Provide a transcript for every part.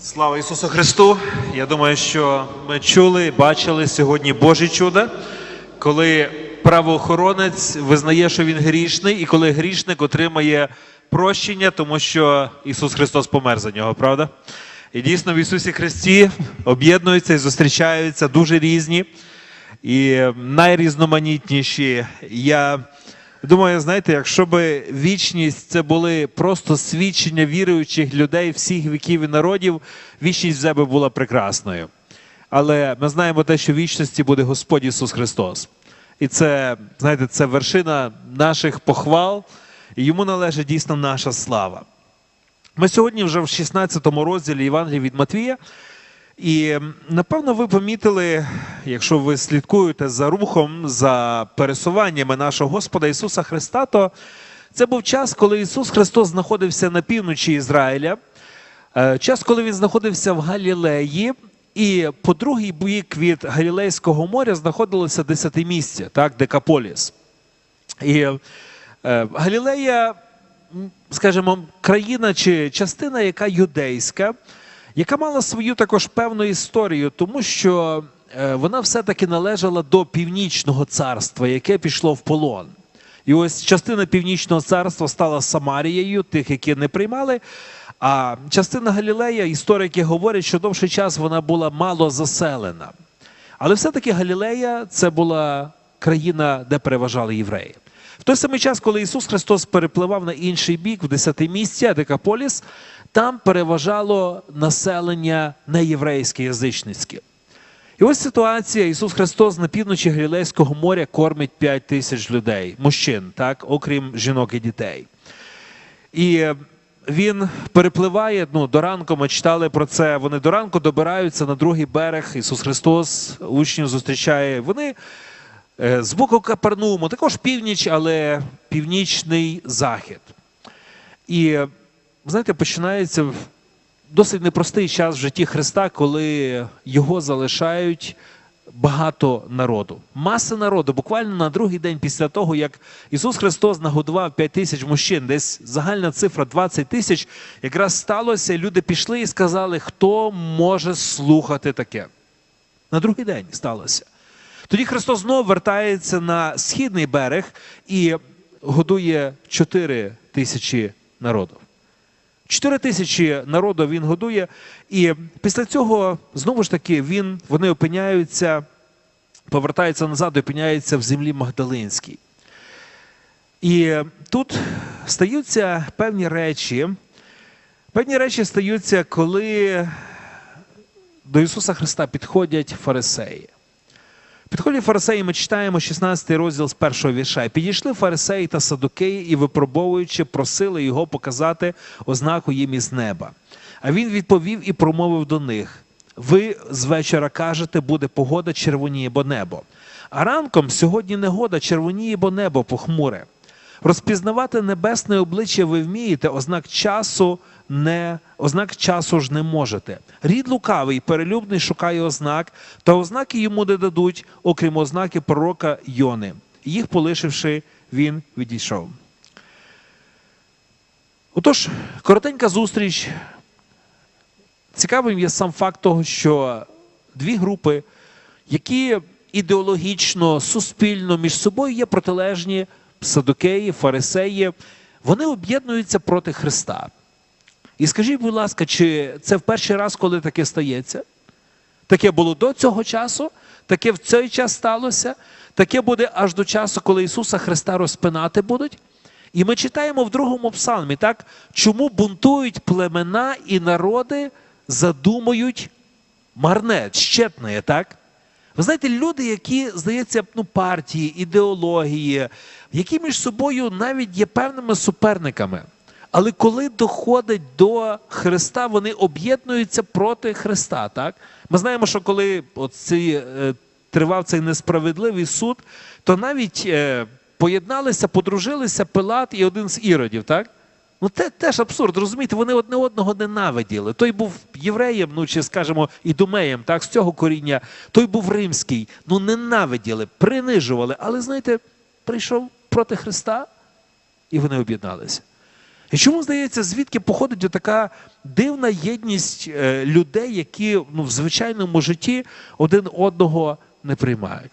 Слава Ісусу Христу! Я думаю, що ми чули, бачили сьогодні Божі чуда, коли правоохоронець визнає, що він грішний, і коли грішник отримає прощення, тому що Ісус Христос помер за нього, правда? І дійсно в Ісусі Христі об'єднуються і зустрічаються дуже різні і найрізноманітніші. Я Думаю, знаєте, якщо б вічність це були просто свідчення віруючих людей всіх віків і народів, вічність вже би була прекрасною. Але ми знаємо те, що в вічності буде Господь Ісус Христос. І це, знаєте, це вершина наших похвал, і йому належить дійсно наша слава. Ми сьогодні вже в 16 розділі Євангелія від Матвія. І напевно ви помітили, якщо ви слідкуєте за рухом, за пересуваннями нашого Господа Ісуса Христа, то це був час, коли Ісус Христос знаходився на півночі Ізраїля, е, час, коли Він знаходився в Галілеї, і по другий бік від Галілейського моря знаходилося десятимістя, так, Декаполіс. І е, Галілея, скажімо, країна чи частина, яка юдейська, яка мала свою також певну історію, тому що е, вона все-таки належала до північного царства, яке пішло в полон. І ось частина північного царства стала Самарією, тих, які не приймали. А частина Галілея, історики говорять, що довший час вона була мало заселена. Але все-таки Галілея це була країна, де переважали євреї. В той самий час, коли Ісус Христос перепливав на інший бік, в десятимістя, Декаполіс, там переважало населення неєврейське язичницьке. І ось ситуація: Ісус Христос на півночі Галілейського моря кормить 5 тисяч людей, мужчин, так, окрім жінок і дітей. І е, він перепливає ну, до ранку. Ми читали про це. Вони до ранку добираються на другий берег. Ісус Христос учнів зустрічає. Вони з боку Капернуму, також північ, але північний захід. І е, знаєте, починається досить непростий час в житті Христа, коли його залишають багато народу. Маси народу, буквально на другий день після того, як Ісус Христос нагодував 5 тисяч мужчин, десь загальна цифра 20 тисяч, якраз сталося, люди пішли і сказали, хто може слухати таке. На другий день сталося. Тоді Христос знову вертається на східний берег і годує 4 тисячі народів. 4 тисячі народу він годує, і після цього знову ж таки він, вони опиняються, повертаються назад і опиняються в землі Магдалинській. І тут стаються певні речі. Певні речі стаються, коли до Ісуса Христа підходять фарисеї. Підходять фарисеї, ми читаємо 16 розділ з першого вірша. «І Підійшли фарисеї та садукеї і, випробовуючи, просили його показати ознаку їм із неба. А він відповів і промовив до них: Ви з вечора кажете, буде погода червоніє, бо небо. А ранком сьогодні негода червоніє, бо небо похмуре. Розпізнавати небесне обличчя ви вмієте, ознак часу не ознак часу ж не можете. Рід лукавий, перелюбний шукає ознак, та ознаки йому не дадуть, окрім ознаки пророка Йони. Їх полишивши, він відійшов. Отож, коротенька зустріч. Цікавим є сам факт того, що дві групи, які ідеологічно, суспільно між собою є протилежні садокеї, фарисеї, вони об'єднуються проти Христа. І скажіть, будь ласка, чи це в перший раз, коли таке стається? Таке було до цього часу, таке в цей час сталося, таке буде аж до часу, коли Ісуса Христа розпинати будуть. І ми читаємо в другому псалмі, так, чому бунтують племена і народи, задумують марне, щепне, так? Ви знаєте, люди, які, здається, ну, партії, ідеології, які між собою навіть є певними суперниками. Але коли доходить до Христа, вони об'єднуються проти Христа. Так? Ми знаємо, що коли от ці, е, тривав цей несправедливий суд, то навіть е, поєдналися, подружилися Пилат і один з іродів. Так? Ну, це теж абсурд, розумієте, вони одне одного ненавиділи. Той був євреєм, ну чи скажімо, ідумеєм, так, з цього коріння, той був римський. Ну, ненавиділи, принижували. Але знаєте, прийшов проти Христа, і вони об'єдналися. І чому здається, звідки походить така дивна єдність е, людей, які ну, в звичайному житті один одного не приймають?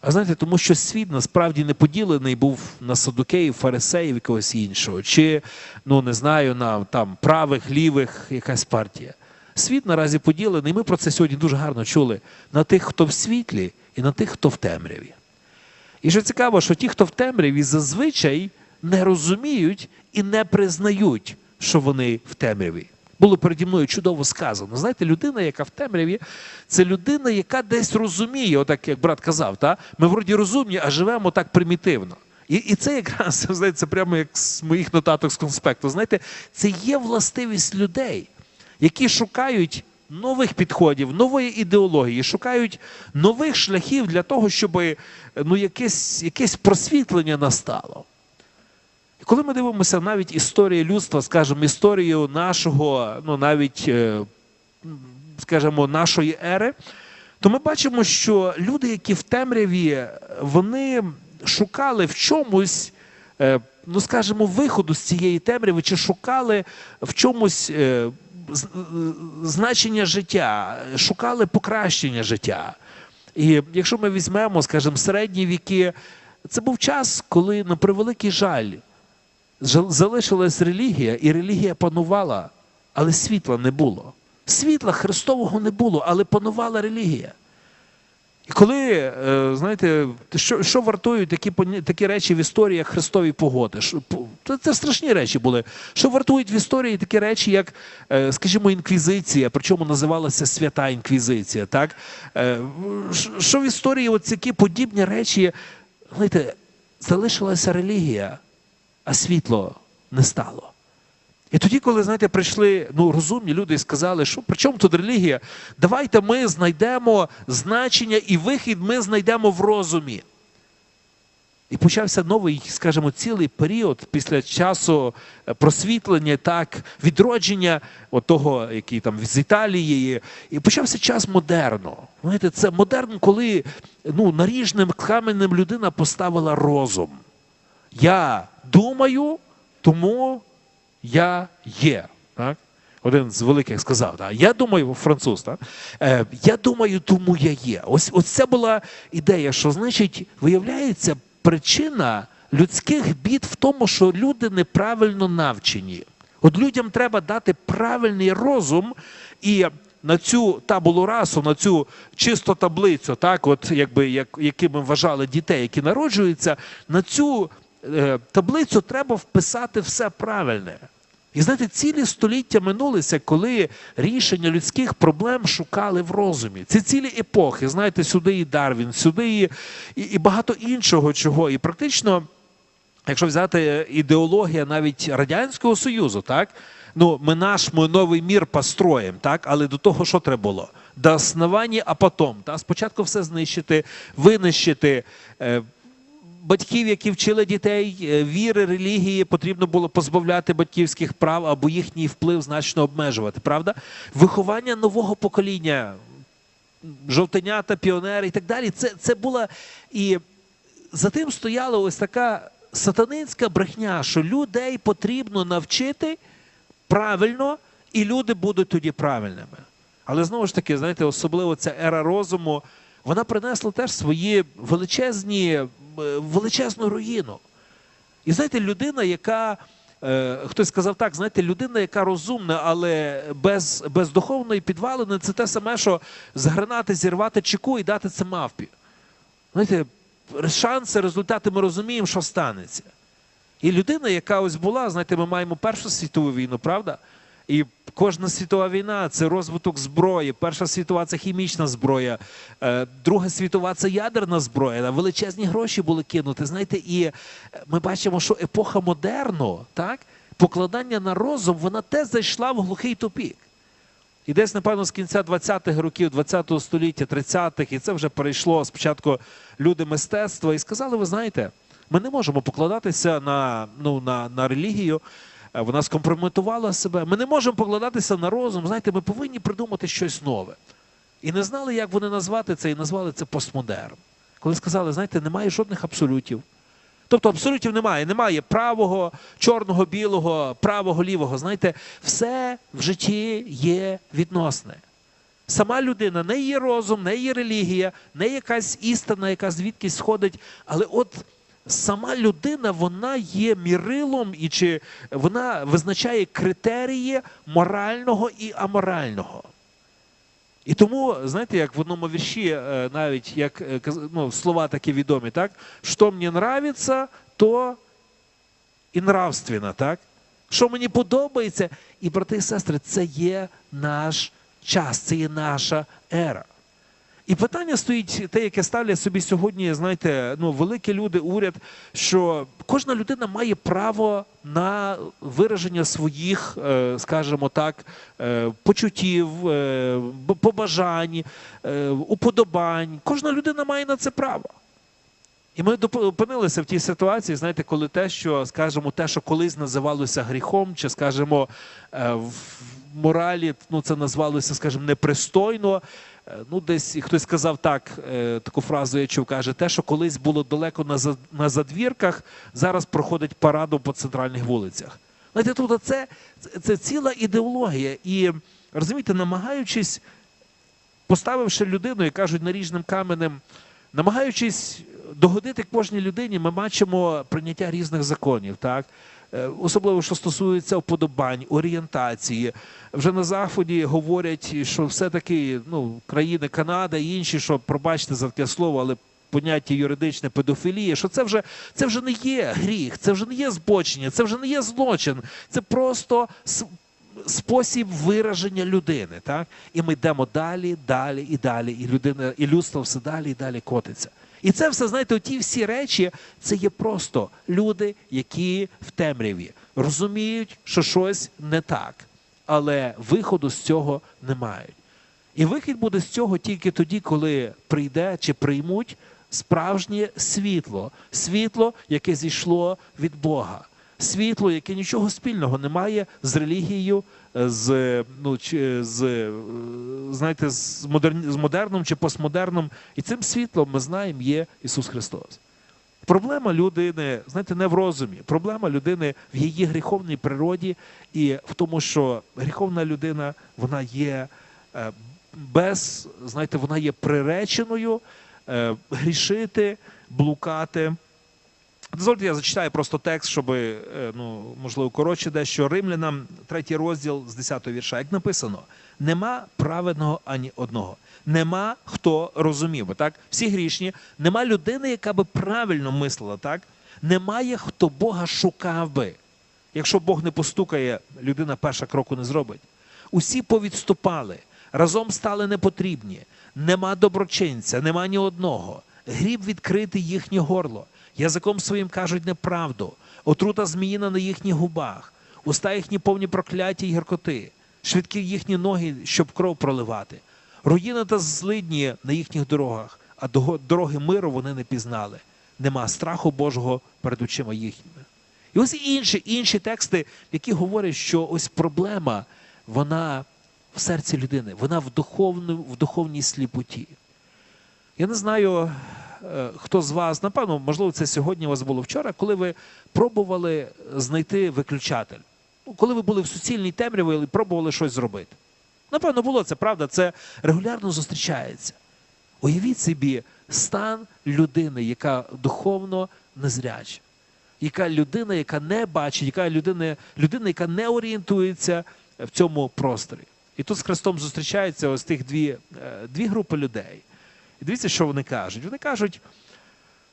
А знаєте, тому що світ насправді не поділений був на садукеїв, фарисеїв і когось іншого, чи ну не знаю, на там правих, лівих якась партія. Світ наразі поділений. і Ми про це сьогодні дуже гарно чули на тих, хто в світлі, і на тих, хто в темряві. І що цікаво, що ті, хто в темряві, зазвичай не розуміють і не признають, що вони в темряві. Було переді мною чудово сказано. Знаєте, людина, яка в темряві, це людина, яка десь розуміє, отак як брат казав, та? ми вроді розумні, а живемо так примітивно. І, і це якраз знаєте, це прямо як з моїх нотаток з конспекту. Знаєте, це є властивість людей, які шукають нових підходів, нової ідеології, шукають нових шляхів для того, щоб ну, якесь, якесь просвітлення настало. І коли ми дивимося навіть історію людства, скажімо, історію нашого, ну навіть, е, скажімо, нашої ери, то ми бачимо, що люди, які в темряві, вони шукали в чомусь, е, ну скажімо, виходу з цієї темряви, чи шукали в чомусь е, значення життя, шукали покращення життя. І якщо ми візьмемо, скажімо, середні віки, це був час, коли, на превеликий жаль, залишилась релігія, і релігія панувала, але світла не було. Світла Христового не було, але панувала релігія. І коли, е, знаєте, що, що вартують такі, такі речі в історії, як Христові погоди? Це, це страшні речі були. Що вартують в історії такі речі, як, е, скажімо, інквізиція, причому називалася свята інквізиція. Так? Е, Що в історії от такі подібні речі, знаєте, залишилася релігія, а світло не стало. І тоді, коли, знаєте, прийшли ну, розумні люди і сказали, що при чому тут релігія? Давайте ми знайдемо значення і вихід ми знайдемо в розумі. І почався новий, скажімо, цілий період після часу е, просвітлення, так, відродження от того, який там з Італії. І почався час модерну. Знаєте, це модерн, коли ну, наріжним каменем людина поставила розум. Я думаю, тому я є. Так? Один з великих сказав, так? я думаю, француз, так? Е, я думаю, тому я є. Ось, ось це була ідея, що значить, виявляється, причина людських бід в тому, що люди неправильно навчені. От людям треба дати правильний розум і на цю табулу расу, на цю чисту таблицю, так, от якби як, якими вважали дітей, які народжуються, на цю таблицю треба вписати все правильне. І знаєте, цілі століття минулися, коли рішення людських проблем шукали в розумі. Це цілі епохи. Знаєте, сюди і Дарвін, сюди і, і, і багато іншого чого. І практично, якщо взяти ідеологія навіть Радянського Союзу, так? Ну, ми наш ми новий мір построїмо, так? Але до того, що треба було? До основання, а потім. Та? Спочатку все знищити, винищити. Батьків, які вчили дітей е, віри, релігії, потрібно було позбавляти батьківських прав або їхній вплив значно обмежувати. Правда? Виховання нового покоління, жовтенята, піонери і так далі. Це, це була і за тим стояла ось така сатанинська брехня, що людей потрібно навчити правильно, і люди будуть тоді правильними. Але знову ж таки, знаєте, особливо ця ера розуму, вона принесла теж свої величезні, е, величезну руїну. І знаєте, людина, яка, е, хтось сказав так, знаєте, людина, яка розумна, але без, без духовної підвалини, це те саме, що з гранати зірвати чеку і дати це мавпі. Знаєте, шанси, результати ми розуміємо, що станеться. І людина, яка ось була, знаєте, ми маємо Першу світову війну, правда? І кожна світова війна це розвиток зброї. Перша світова це хімічна зброя, е, Друга світова це ядерна зброя. Величезні гроші були кинуті. Знаєте, і е, ми бачимо, що епоха модерну, так, покладання на розум, вона теж зайшла в глухий тупік. І десь, напевно, з кінця 20-х років, 20-го століття, 30-х, і це вже перейшло спочатку люди мистецтва, і сказали: ви знаєте, ми не можемо покладатися на, ну, на, на релігію. Е, Вона скомпрометувала себе. Ми не можемо покладатися на розум. Знаєте, ми повинні придумати щось нове. І не знали, як вони назвати це, і назвали це постмодерн. Коли сказали, знаєте, немає жодних абсолютів, Тобто абсолютів немає. Немає правого, чорного, білого, правого, лівого. Знаєте, все в житті є відносне. Сама людина, не її розум, не її релігія, не якась істина, яка звідкись сходить, але от сама людина, вона є мірилом і чи вона визначає критерії морального і аморального. І тому, знаєте, як в одному вірші, е, навіть як е, ну, слова такі відомі, так? Що мені нравиться, то і нравственно, так? Що мені подобається, і брати і сестри, це є наш час, це є наша ера. І питання стоїть те, яке ставлять собі сьогодні, знаєте, ну, великі люди, уряд, що кожна людина має право на вираження своїх, е, скажімо так, е, почуттів, е, побажань, уподобань. Кожна людина має на це право. І ми опинилися в тій ситуації, знаєте, коли те, що, скажімо, те, що колись називалося гріхом, чи, скажімо, в моралі ну, це назвалося, скажімо, непристойно. Е, Ну, десь хтось сказав так, е, таку фразу я чув, каже, те, що колись було далеко на, задвірках, зараз проходить парадом по центральних вулицях. Знаєте, це, це, це ціла ідеологія. І розумієте, намагаючись поставивши людину, як кажуть, наріжним каменем, намагаючись догодити кожній людині, ми бачимо прийняття різних законів, так? Е, Особливо, що стосується вподобань, орієнтації. Вже на Заході говорять, що все-таки ну, країни Канада і інші, що пробачте за таке слово, але поняття юридичне педофілія, що це вже, це вже не є гріх, це вже не є збочення, це вже не є злочин, це просто спосіб вираження людини. Так? І ми йдемо далі, далі і далі. І людина, і людство все далі і далі котиться. І це все, знаєте, ті всі речі, це є просто люди, які в темряві. Розуміють, що щось не так, але виходу з цього не мають. І вихід буде з цього тільки тоді, коли прийде чи приймуть справжнє світло, світло, яке зійшло від Бога, світло, яке нічого спільного не має з релігією, е, з, ну, чи, з, е, знаєте, з, модерн, з модерном чи постмодерном. І цим світлом ми знаємо є Ісус Христос. Проблема людини, знаєте, не в розумі. Проблема людини в її гріховній природі і в тому, що гріховна людина вона є е, без, знаєте, вона є приреченою е, грішити, блукати. Дозвольте, я зачитаю просто текст, щоб, е, ну, можливо, коротше дещо. Римлянам, третій розділ з 10 вірша. Як написано, нема праведного ані одного. Нема хто розумів так? Всі грішні, нема людини, яка би правильно мислила, так? Немає хто Бога шукав би. Якщо Бог не постукає, людина перша кроку не зробить. Усі повідступали, разом стали непотрібні. Нема доброчинця, нема ні одного. Гріб відкрити їхнє горло. Язиком своїм кажуть неправду, отрута зміїна на їхніх губах, уста їхні повні прокляття й гіркоти, швидкі їхні ноги, щоб кров проливати. Руїна та злидні на їхніх дорогах, а дороги миру вони не пізнали. Нема страху Божого перед очима їхніми. І ось інші, інші тексти, які говорять, що ось проблема, вона в серці людини, вона в, духовну, в духовній сліпоті. Я не знаю, хто з вас, напевно, можливо, це сьогодні у вас було вчора, коли ви пробували знайти виключатель. Ну, коли ви були в суцільній темряві і пробували щось зробити. Напевно, було це правда, це регулярно зустрічається. Уявіть собі стан людини, яка духовно незряча, яка людина, яка не бачить, яка людина, людина, яка не орієнтується в цьому просторі. І тут з Христом зустрічаються ось тих дві, е, дві групи людей. І дивіться, що вони кажуть. Вони кажуть,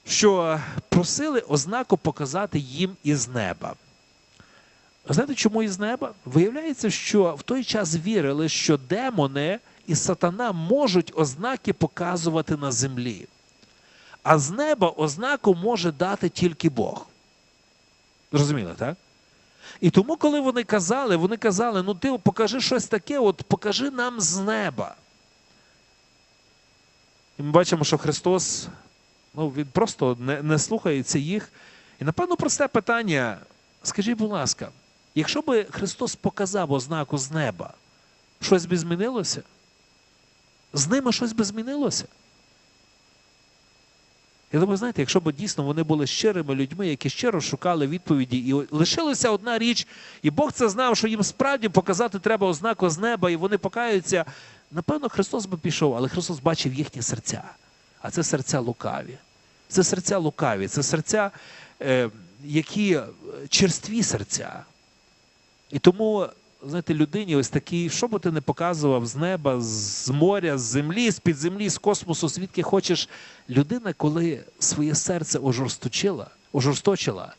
що просили ознаку показати їм із неба. Знаєте, чому із неба? Виявляється, що в той час вірили, що демони і сатана можуть ознаки показувати на землі. А з неба ознаку може дати тільки Бог. Зрозуміли, так? І тому, коли вони казали, вони казали, ну ти покажи щось таке, от покажи нам з неба. І ми бачимо, що Христос ну, він просто не, не слухається їх. І напевно просте питання: скажіть, будь ласка, якщо би Христос показав ознаку з неба, щось би змінилося? З ними щось би змінилося? Я думаю, знаєте, якщо б дійсно вони були щирими людьми, які щиро шукали відповіді, і лишилася одна річ, і Бог це знав, що їм справді показати треба ознаку з неба, і вони покаються. Напевно, Христос би пішов, але Христос бачив їхні серця. А це серця лукаві. Це серця лукаві, це серця, е, які черстві серця. І тому, знаєте, людині ось такий, що би ти не показував з неба, з моря, з землі, з-під землі, з космосу, звідки хочеш. Людина, коли своє серце ожорсточила, ожорсточила,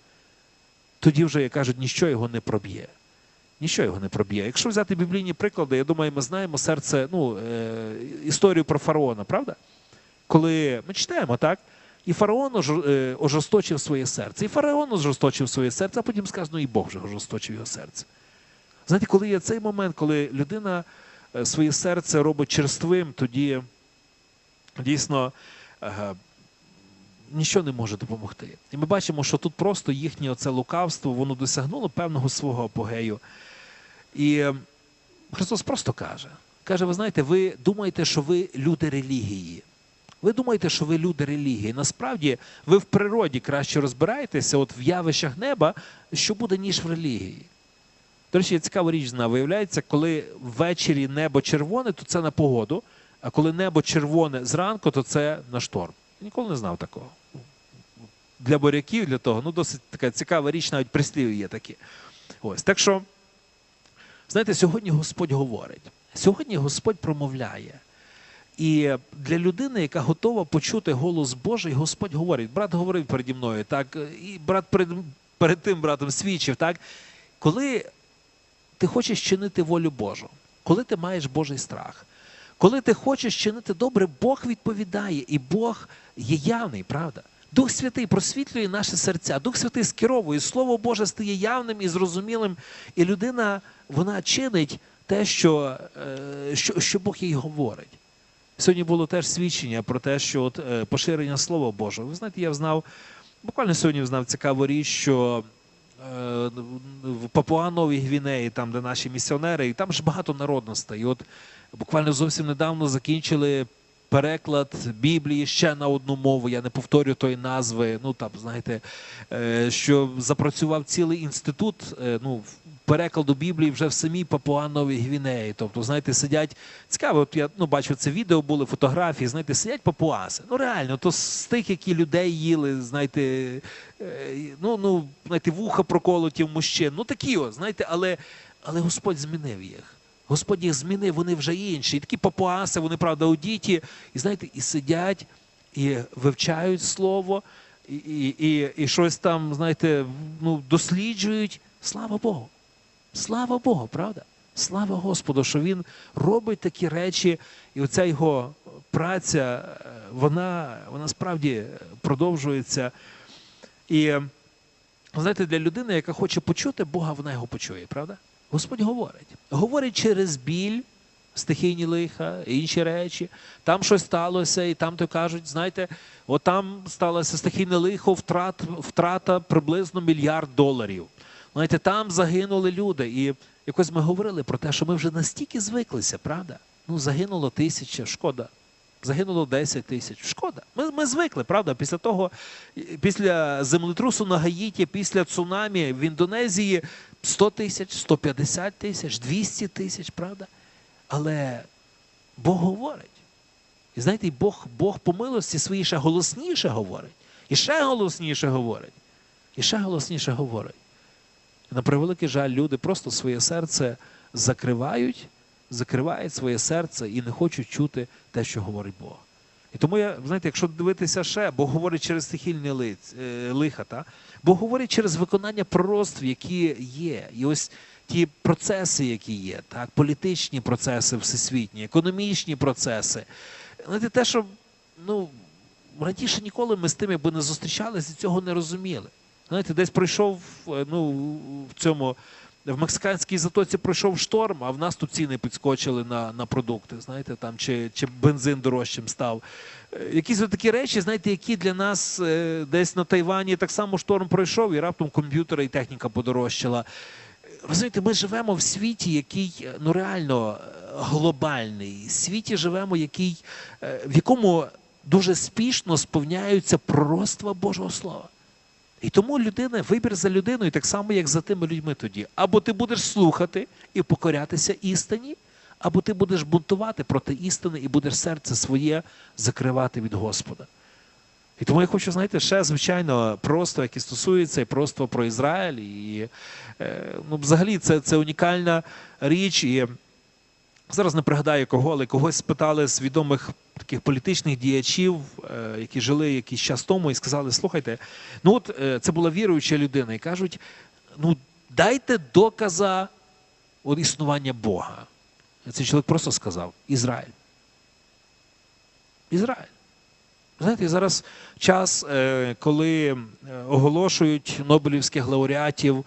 тоді вже, як кажуть, ніщо його не проб'є. Ніщо його не проб'є. Якщо взяти біблійні приклади, я думаю, ми знаємо серце, ну, е, історію про фараона, правда? Коли ми читаємо, так? І фараон е, ожорсточив своє серце. І фараон ожорсточив своє серце, а потім сказано, і Бог вже ожорсточив його серце. Знаєте, коли є цей момент, коли людина е, своє серце робить черствим, тоді дійсно нічого не може допомогти. І ми бачимо, що тут просто їхнє оце лукавство, воно досягнуло певного свого апогею. І е, Христос просто каже: каже: ви знаєте, ви думаєте, що ви люди релігії. Ви думаєте, що ви люди релігії. Насправді ви в природі краще розбираєтеся от в явищах неба, що буде, ніж в релігії. До речі, цікава річ знаю. Виявляється, коли ввечері небо червоне, то це на погоду, а коли небо червоне зранку, то це на шторм. Я ніколи не знав такого. Для моряків, для того, ну досить така цікава річ, навіть прислів є такі. Ось. Так що, знаєте, сьогодні Господь говорить. Сьогодні Господь промовляє. І для людини, яка готова почути голос Божий, Господь говорить. Брат говорив переді мною, так, і брат перед, перед тим братом свідчив, так, коли ти хочеш чинити волю Божу, коли ти маєш Божий страх, коли ти хочеш чинити добре, Бог відповідає, і Бог є явний, правда? Дух Святий просвітлює наші серця, Дух Святий скеровує, Слово Боже стає явним і зрозумілим, і людина вона чинить те, що, е, що, що Бог їй говорить. Сьогодні було теж свідчення про те, що от, е, поширення Слова Божого. Ви знаєте, я знав, буквально сьогодні знав цікаву річ, що е, в Папуа Новій Гвінеї, там, де наші місіонери, і там ж багато народностей. І от буквально зовсім недавно закінчили переклад Біблії ще на одну мову. Я не повторю тої назви. Ну там, знаєте, е, що запрацював цілий інститут. е, Ну, перекладу Біблії вже в самій Папуа Новій Гвінеї. Тобто, знаєте, сидять цікаво. От я ну бачу це відео, були фотографії. Знаєте, сидять папуаси. Ну реально, то з тих, які людей їли, знаєте, е, ну ну знаєте, вуха проколоті мужчин. Ну такі, от, знаєте, але, але Господь змінив їх. Господь їх змінив, вони вже інші. І такі папуаси, вони правда одіті, і знаєте, і сидять, і вивчають слово, і, і, і, і щось там, знаєте, ну, досліджують. Слава Богу. Слава Богу, правда? Слава Господу, що Він робить такі речі, і оця його праця, е, вона, вона справді продовжується. І знаєте, для людини, яка хоче почути Бога, вона його почує, правда? Господь говорить. Говорить через біль, стихійні лиха, інші речі. Там щось сталося, і там то кажуть, знаєте, от там сталося стихійне лихо, втрат, втрата приблизно мільярд доларів. Знаєте, там загинули люди. І якось ми говорили про те, що ми вже настільки звиклися, правда? Ну, загинуло тисяча, шкода. Загинуло 10 тисяч. Шкода. Ми, ми звикли, правда? Після того, після землетрусу на Гаїті, після цунамі в Індонезії 100 тисяч, 150 тисяч, 200 тисяч, правда? Але Бог говорить. І знаєте, Бог, Бог по милості своїй ще голосніше говорить. І ще голосніше говорить. І ще голосніше говорить. На превеликий жаль, люди просто своє серце закривають, закривають своє серце і не хочуть чути те, що говорить Бог. І тому я, знаєте, якщо дивитися ще, Бог говорить через стихільні е, лиха, та? Бог говорить через виконання пророцтв, які є. І ось ті процеси, які є, так? політичні процеси всесвітні, економічні процеси. Знаєте, те, що ну, раніше ніколи ми з тим, якби не зустрічалися, цього не розуміли. Знаєте, десь пройшов е, ну, в цьому. В мексиканській затоці пройшов шторм, а в нас тут ціни підскочили на на продукти, знаєте, там чи чи бензин дорожчим став. Е, Якісь такі речі, знаєте, які для нас е, десь на Тайвані так само шторм пройшов, і раптом комп'ютери і техніка подорожчала. Розумієте, ми живемо в світі, який е, ну реально глобальний. В світі живемо, який, в якому дуже спішно сповняються пророцтва Божого Слова. І тому людина, вибір за людиною, так само, як за тими людьми тоді. Або ти будеш слухати і покорятися істині, або ти будеш бунтувати проти істини і будеш серце своє закривати від Господа. І тому я хочу, знаєте, ще, звичайно, просто, яке стосується і просто про Ізраїль. І е, ну, взагалі це, це унікальна річ. І зараз не пригадаю кого, але когось спитали з відомих таких політичних діячів, е, які жили якийсь час тому, і сказали: слухайте, ну от е, це була віруюча людина, і кажуть: ну дайте доказа от, існування Бога. Цей чоловік просто сказав: Ізраїль. Ізраїль. Знаєте, зараз час, е, коли оголошують Нобелівських лауреатів,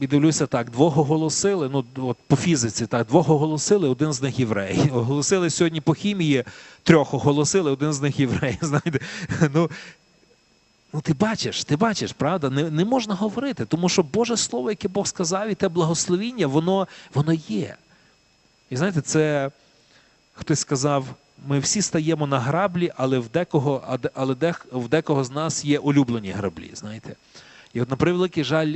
і дивлюся так, двох оголосили, ну от по фізиці, так, двох оголосили, один з них єврей. Оголосили сьогодні по хімії, трьох оголосили, один з них єврей. Знаєте, ну, ну ти бачиш, ти бачиш, правда? Не, не можна говорити, тому що Боже Слово, яке Бог сказав, і те благословіння, воно, воно є. І знаєте, це хтось сказав, ми всі стаємо на граблі, але в декого, але в декого з нас є улюблені граблі. Знаєте? І от на превеликий жаль,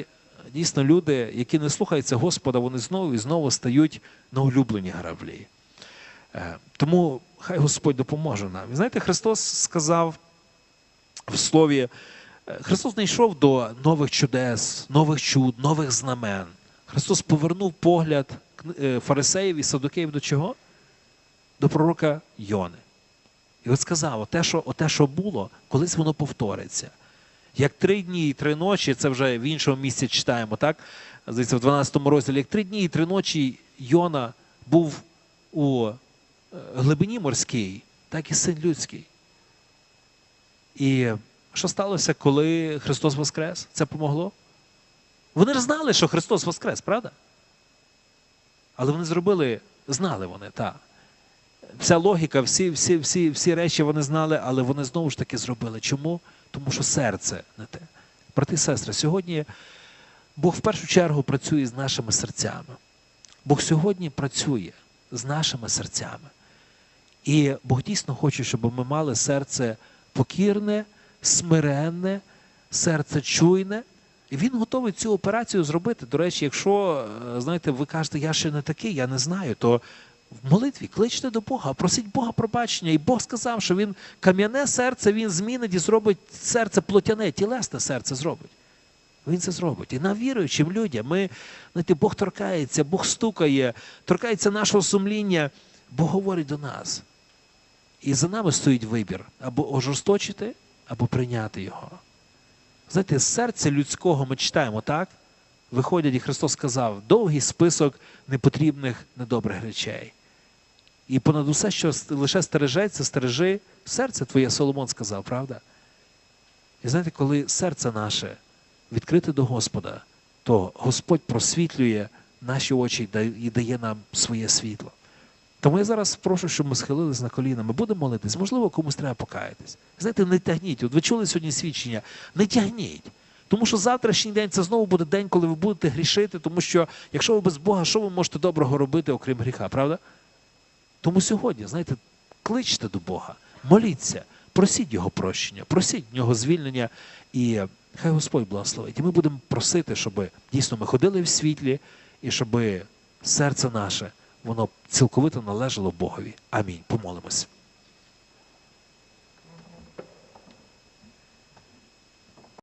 дійсно люди, які не слухаються Господа, вони знову і знову стають на улюблені граблі. Е, Тому хай Господь допоможе нам. Знаєте, Христос сказав в слові, е, Христос не йшов до нових чудес, нових чуд, нових знамен. Христос повернув погляд е, фарисеїв і садукеїв до чого? До пророка Йони. І от сказав, оте, що, оте, що було, колись воно повториться. Як три дні і три ночі, це вже в іншому місці читаємо, так? Здається, в 12 розділі, як три дні і три ночі Йона був у е, глибині морській, так і син людський. І що сталося, коли Христос Воскрес? Це помогло? Вони ж знали, що Христос Воскрес, правда? Але вони зробили, знали вони, так. Вся логіка, всі, всі, всі, всі речі вони знали, але вони знову ж таки зробили. Чому? Тому що серце не те. Брати і сестри, сьогодні Бог в першу чергу працює з нашими серцями. Бог сьогодні працює з нашими серцями. І Бог дійсно хоче, щоб ми мали серце покірне, смиренне, серце чуйне. І він готовий цю операцію зробити. До речі, якщо е, знаєте, ви кажете, я ще не такий, я не знаю, то в молитві кличте до Бога, просіть Бога пробачення. І Бог сказав, що він кам'яне серце він змінить і зробить серце плотяне, тілесне серце зробить. Він це зробить. І нам віруючим людям, ми, знаєте, Бог торкається, Бог стукає, торкається нашого сумління, Бог говорить до нас. І за нами стоїть вибір або ожорсточити, або прийняти його. Знаєте, з серця людського ми читаємо, так? Виходять, і Христос сказав, довгий список непотрібних недобрих речей. І понад усе, що лише стережеться, стережи серце твоє, Соломон сказав, правда? І знаєте, коли серце наше відкрите до Господа, то Господь просвітлює наші очі і дає нам своє світло. Тому я зараз прошу, щоб ми схилились на коліна. Ми будемо молитись. Можливо, комусь треба покаятись. Знаєте, не тягніть. От ви чули сьогодні свідчення. Не тягніть. Тому що завтрашній день це знову буде день, коли ви будете грішити, тому що якщо ви без Бога, що ви можете доброго робити, окрім гріха, правда? Тому сьогодні, знаєте, кличте до Бога, моліться, просіть Його прощення, просіть нього звільнення, і хай Господь благословить. І ми будемо просити, щоб дійсно ми ходили в світлі, і щоб серце наше, воно цілковито належало Богові. Амінь. Помолимось.